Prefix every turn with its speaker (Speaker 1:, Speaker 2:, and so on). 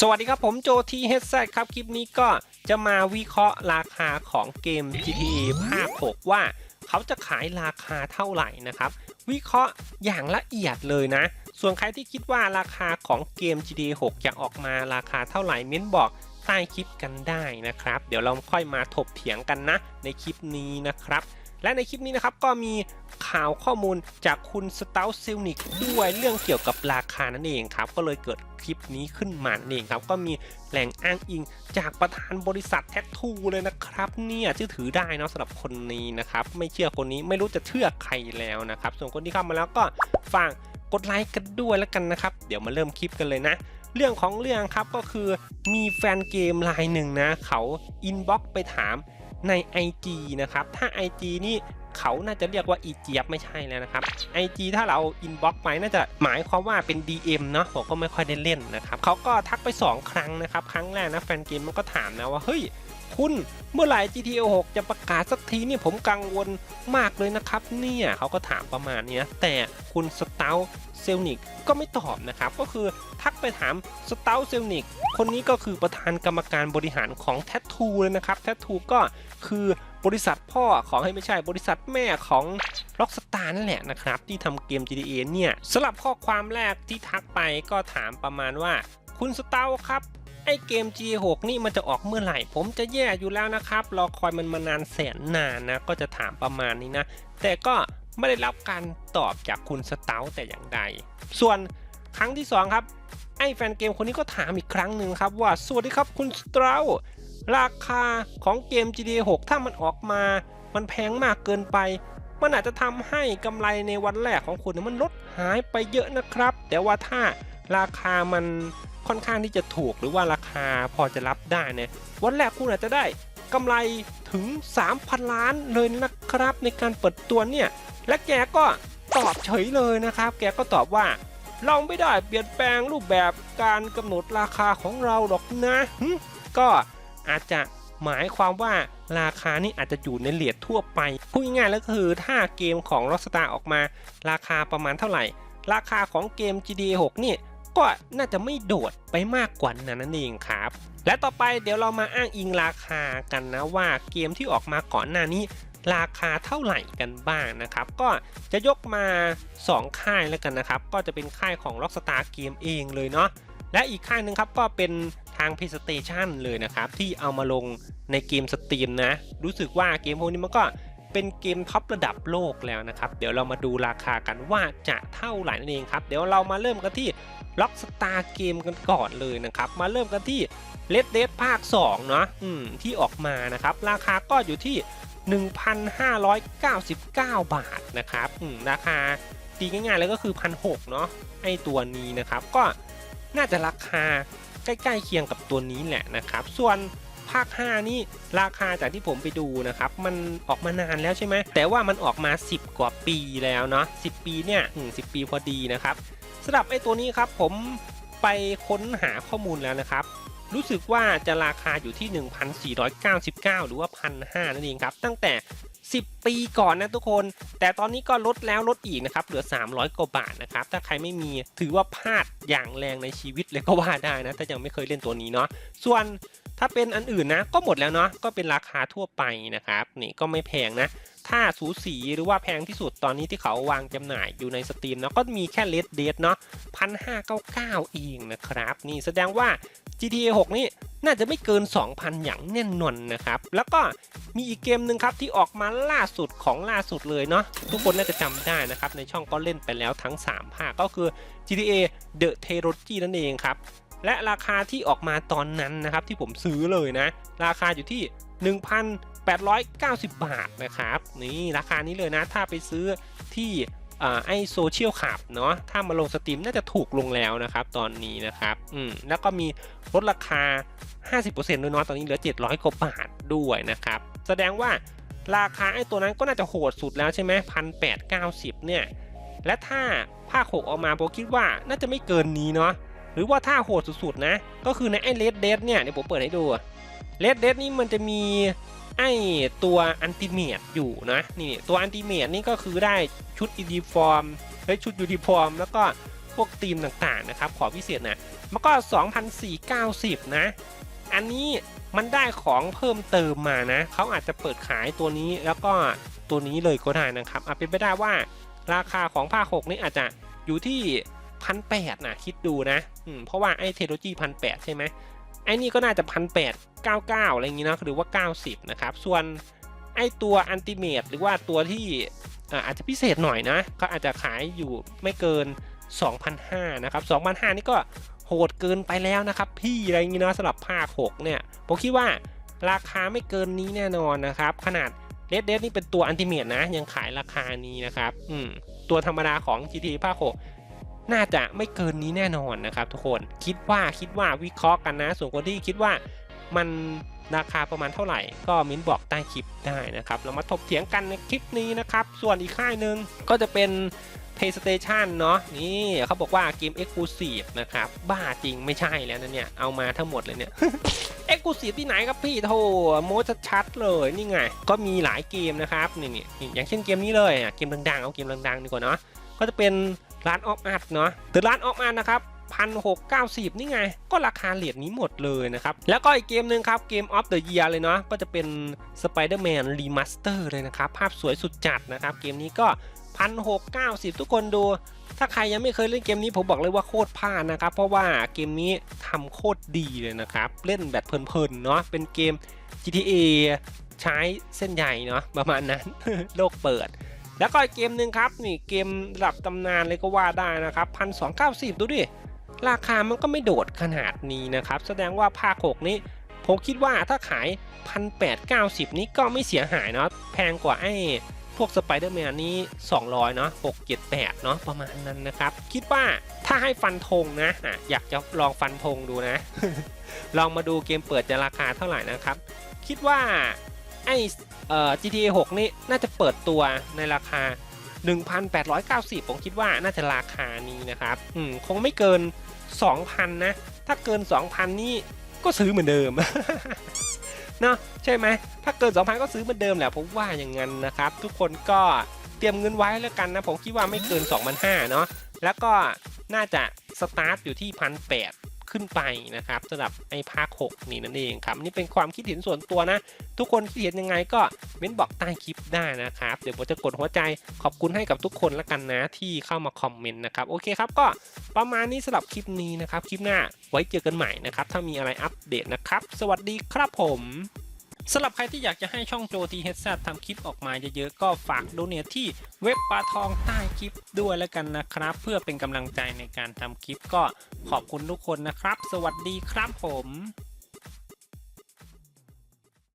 Speaker 1: สวัสดีครับผมโจทีเฮดแซครับ คลิปนี้ก็จะมาวิเคราะห์ราคาของเกม GTA ภาค 6 ว่าเขาจะขายราคาเท่าไหร่นะครับ วิเคราะห์อย่างละเอียดเลยนะ ส่วนใครที่คิดว่าราคาของเกม GTA 6 จะออกมาราคาเท่าไหร่เม้นบอกใต้คลิปกันได้นะครับ เดี๋ยวเราค่อยมาถกเถียงกันนะในคลิปนี้นะครับ และในคลิปนี้นะครับก็มีข่าวข้อมูลจากคุณสตา s ซิลนิกด้วยเรื่องเกี่ยวกับราคานั่นเองครับ ก็เลยเกิดคลิปนี้ขึ้นมานั่นเองครับ ก็มีแหล่งอ้างอิงจากประธานบริษัทแท t ทูเลยนะครับ เนี่ยชื่อถือได้เนาะสำหรับคนนี้นะครับ ไม่เชื่อคนนี้ไม่รู้จะเชื่อใครแล้วนะครับ ส่วนคนที่เข้ามาแล้วก็ฝากกดไลค์กันด้วยแล้วกันนะครับ เดี๋ยวมาเริ่มคลิปกันเลยนะเรื่องของเรื่องครับก็คือมีแฟนเกมรายหนึ่งนะ เขาอินบ็อกไปถาม ใน IG นะครับ ถ้า IG นี่เขาน่าจะเรียกว่าอีเจี๊ยบไม่ใช่แล้วนะครับ IG ถ้าเราอินบ็อกไปน่าจะหมายความว่าเป็น DM เนาะผมก็ไม่ค่อยได้เล่นนะครับเขาก็ทักไป 2 ครั้งนะครับ ครั้งแรกนะแฟนเกมมันก็ถามนะว่าเฮ้ย คุณ เมื่อไหร่ GTA 6จะประกาศสักทีเนี่ยผมกังวลมากเลยนะครับ เนี่ยเขาก็ถามประมาณนี้แต่คุณสตาเซลนิกก็ไม่ตอบนะครับ ก็คือทักไปถามสตาเซลนิกคนนี้ก็คือประธานกรรมการบริหารของแททูเลยนะครับแททูก็คือบริษัทพ่อของให้ไม่ใช่บริษัทแม่ของ Rockstar นั่นแหละนะครับ ที่ทำเกม GTA เนี่ยสำหรับข้อความแรกที่ทักไปก็ถามประมาณว่า คุณสตาครับ ไอเกม G6 นี่มันจะออกเมื่อไหร่ ผมจะแย่อยู่แล้วนะครับ รอคอยมันมานานแสนนานนะ ก็จะถามประมาณนี้นะ แต่ก็ไม่ได้รับการตอบจากคุณสเตาแต่อย่างใด ส่วนครั้งที่ 2 ครับ ไอแฟนเกมคนนี้ก็ถามอีกครั้งหนึ่งครับว่า สวัสดีครับคุณสเตาราคาของเกม G6 ถ้ามันออกมา มันแพงมากเกินไป มันอาจจะทำให้กำไรในวันแรกของคุณมันลดหายไปเยอะนะครับ แต่ว่าถ้าราคามัน ค่อนข้างที่จะถูกหรือว่าราคาพอจะรับได้เนี่ยวันแรกคุณอาจจะได้กำไรถึง 3,000 ล้านเลยนะครับในการเปิดตัวเนี่ยและแกก็ตอบเฉยเลยนะครับ แกก็ตอบว่าเราไม่ได้เปลี่ยนแปลงรูปแบบการกำหนดราคาของเราหรอกนะ ก็อาจจะหมายความว่าราคานี่อาจจะอยู่ในเลททั่วไปพูดง่ายๆแล้วก็คือถ้าเกมของ Rockstar ออกมา ราคาประมาณเท่าไหร่ ราคาของเกม GTA 6 นี่ ก็น่าจะไม่โดดไปมากกว่านั้นนั่นเองครับ และต่อไปเดี๋ยวเรามาอ้างอิงราคากันนะว่าเกมที่ออกมาก่อนหน้านี้ราคาเท่าไหร่กันบ้างนะครับ ก็จะยกมา 2 ค่ายแล้วกันนะครับ ก็จะเป็นค่ายของ Rockstar Game เองเลยเนาะและอีกค่ายหนึ่งครับก็เป็นทาง PlayStation เลยนะครับ ที่เอามาลงในเกมสตรีมนะ รู้สึกว่าเกมพวกนี้มันก็เป็นเกมท็อประดับโลกแล้วนะครับ เดี๋ยวเรามาดูราคากันว่าจะเท่าไหร่นั่นเองครับ เดี๋ยวเรามาเริ่มกันที่ Rockstar Game กันก่อนเลยนะครับ มาเริ่มกันที่ Red Dead ภาค2เนาะอืมที่ออกมานะครับ ราคาก็อยู่ที่ 1,599 บาทนะครับอืมราคาตีง่ายๆเลยก็คือ 1,600เนาะไอตัวนี้นะครับ ก็น่าจะราคาใกล้ๆเคียงกับตัวนี้แหละนะครับ ส่วนภาค 5 นี่ราคาจากที่ผมไปดูนะครับ มันออกมานานแล้วใช่ไหมแต่ว่ามันออกมา 10 กว่าปีแล้วเนาะ10 ปีเนี่ยอืม10ปีพอดีนะครับ สำหรับไอ้ตัวนี้ครับผมไปค้นหาข้อมูลแล้วนะครับ รู้สึกว่าจะราคาอยู่ที่ 1,499 หรือว่า 1,500 นั่นเองครับ ตั้งแต่ 10 ปีก่อนนะทุกคน แต่ตอนนี้ก็ลดแล้วลดอีกนะครับ เหลือ 300 กว่าบาทนะครับ ถ้าใครไม่มีถือว่าพลาดอย่างแรงในชีวิตเลยก็ว่าได้นะ ถ้ายังไม่เคยเล่นตัวนี้เนาะ ส่วนถ้าเป็นอันอื่นนะ ก็หมดแล้วเนาะ ก็เป็นราคาทั่วไปนะครับ นี่ก็ไม่แพงนะ ถ้าสูสีหรือว่าแพงที่สุดตอนนี้ที่เขาวางจำหน่ายอยู่ในสตรีมเนาะก็มีแค่เลดเดทเนาะพันห้าเก้าเก้าเองนะครับ นี่แสดงว่า GTA 6 นี่น่าจะไม่เกิน 2,000 อย่างแน่นอนนะครับ แล้วก็มีอีกเกมหนึ่งครับที่ออกมาล่าสุดของล่าสุดเลยเนาะทุกคนน่าจะจำได้นะครับ ในช่องก็เล่นไปแล้วทั้ง 3 ภาคก็คือ GTA The Trilogy นั่นเองครับ และราคาที่ออกมาตอนนั้นนะครับที่ผมซื้อเลยนะ ราคาอยู่ที่ 1,890 บาทนะครับนี่ราคานี้เลยนะถ้าไปซื้อที่ไอโซเชียลขับเนาะถ้ามาลงสตรีมน่าจะถูกลงแล้วนะครับตอนนี้นะครับอืมแล้วก็มีลดราคา 50%ด้วยเนาะตอนนี้เหลือ 700กว่าบาทด้วยนะครับ แสดงว่าราคาไอ้ตัวนั้นก็น่าจะโหดสุดแล้วใช่ไหมพันแปดเก้าสิบเนี่ย และถ้าภาค6ออกมาผมคิดว่าน่าจะไม่เกินนี้เนาะ หรือว่าถ้าโหดสุดๆนะ ก็คือในไอ้เลดเดดเนี่ยเดี๋ยวผมเปิดให้ดูเลดเดดนี่มันจะมีไอ้ตัวอันติเมตอยู่นะนี่ตัวอันติเมตนี่ก็คือได้ชุดยูนิฟอร์มเฮ้ยชุดยูนิฟอร์ม แล้วก็พวกธีมต่างๆนะครับ ขอพิเศษนะมันก็ 2,490 นะ อันนี้มันได้ของเพิ่มเติมมานะ เขาอาจจะเปิดขายตัวนี้แล้วก็ตัวนี้เลยก็ได้นะครับอาจเป็นไปได้ว่าราคาของภาค6นี่อาจจะอยู่ที่ พันแปดนะคิดดูนะอืมเพราะว่าไอ้เทโลจีพันแปดใช่ไหมไอ้นี่ก็น่าจะพันแปดเก้าเก้าอะไรอย่างงี้นะหรือว่า 90 นะครับ ส่วนไอ้ตัวอันติเมตหรือว่าตัวที่อาอาจจะพิเศษหน่อยนะก็อาจจะขายอยู่ไม่เกิน 2,500นะครับ2,500นี่ก็โหดเกินไปแล้วนะครับ พี่อะไรอย่างงี้เนาะสำหรับภาค6เนี่ยผมคิดว่าราคาไม่เกินนี้แน่นอนนะครับ ขนาดเ d ดเดนี่เป็นตัวอันติเมตนะ ยังขายราคานี้นะครับ อืมตัวธรรมดาของ GT ภาค6 น่าจะไม่เกินนี้แน่นอนนะครับทุกคนคิดว่าคิดว่าวิเคราะห์กันนะ ส่วนคนที่คิดว่ามันราคาประมาณเท่าไหร่ ก็มิ้นบอกใต้คลิปได้นะครับ เรามาถกเถียงกันในคลิปนี้นะครับ ส่วนอีกค่ายหนึ่งก็จะเป็น PlayStation เนาะนี่เขาบอกว่าเกม Exclusive นะครับ บ้าจริงไม่ใช่แล้วนะเนี่ย เอามาทั้งหมดเลยเนี่ย Exclusive ที่ไหนครับพี่โธ่โมชัดๆเลยนี่ไง ก็มีหลายเกมนะครับนี่นี่อย่างเช่นเกมนี้เลยเกมดังๆ เอาเกมดังๆดีกว่าเนาะก็จะเป็น ร้านออฟอาร์ตเนาะแต่ร้านออฟอาร์ตนะครับพันหกเก้าสิบนี่ไง ก็ราคาเหรียญนี้หมดเลยนะครับ แล้วก็อีกเกมหนึ่งครับ เกม of the year เลยเนาะก็จะเป็น Spider-Man Remaster เลยนะครับ ภาพสวยสุดจัดนะครับ เกมนี้ก็พันหกเก้าสิบทุกคนดู ถ้าใครยังไม่เคยเล่นเกมนี้ผมบอกเลยว่าโคตรพลาดนะครับ เพราะว่าเกมนี้ทำโคตรดีเลยนะครับ เล่นแบบเพลินๆเนาะเป็นเกม GTA ใช้เส้นใหญ่เนาะประมาณนั้นโลกเปิด แล้วก็อีกเกมหนึ่งครับนี่เกมระดับตำนานเลยก็ว่าได้นะครับพันสองเก้าสิบดูดิ ราคามันก็ไม่โดดขนาดนี้นะครับ แสดงว่าภาคหกนี้ ผมคิดว่าถ้าขายพันแปดเก้าสิบนี้ก็ไม่เสียหายเนาะแพงกว่าไอ้พวกสไปเดอร์แมนนี้ 200 เนาะ6 7 8 เนาะประมาณนั้นนะครับ คิดว่าถ้าให้ฟันธงนะอะอยากจะลองฟันธงดูนะ ลองมาดูเกมเปิดจะราคาเท่าไหร่นะครับ คิดว่า ไอเอ่อ GTA 6 นี่น่าจะเปิดตัวในราคา 1,890 ผมคิดว่าน่าจะราคานี้นะครับ อืม คงไม่เกิน 2,000 นะ ถ้าเกิน 2,000 นี่ก็ซื้อเหมือนเดิม เนาะใช่ไหม ถ้าเกิน 2,000 ก็ซื้อเหมือนเดิมแหละผมว่าอย่างนั้นนะครับ ทุกคนก็เตรียมเงินไว้แล้วกันนะ ผมคิดว่าไม่เกิน 2,500 เนาะ แล้วก็น่าจะสตาร์ทอยู่ที่ 1,800 ขึ้นไปนะครับสำหรับไอ้ภาค 6 นี่นั่นเองครับนี่เป็นความคิดเห็นส่วนตัวนะ ทุกคนคิดเห็นยังไงก็เม้นบอกใต้คลิปได้นะครับ เดี๋ยวผมจะกดหัวใจขอบคุณให้กับทุกคนแล้วกันนะที่เข้ามาคอมเมนต์นะครับโอเคครับก็ประมาณนี้สำหรับคลิปนี้นะครับคลิปหน้าไว้เจอกันใหม่นะครับถ้ามีอะไรอัปเดตนะครับ สวัสดีครับผมสำหรับใครที่อยากจะให้ช่องโจทีเฮดซทำคลิปออกมาเยอะๆ ก็ฝากโดเนทที่เว็บปลาทองใต้คลิปด้วยแล้วกันนะครับ เพื่อเป็นกำลังใจในการทำคลิปก็ ขอบคุณทุกคนนะครับ สวัสดีครับผม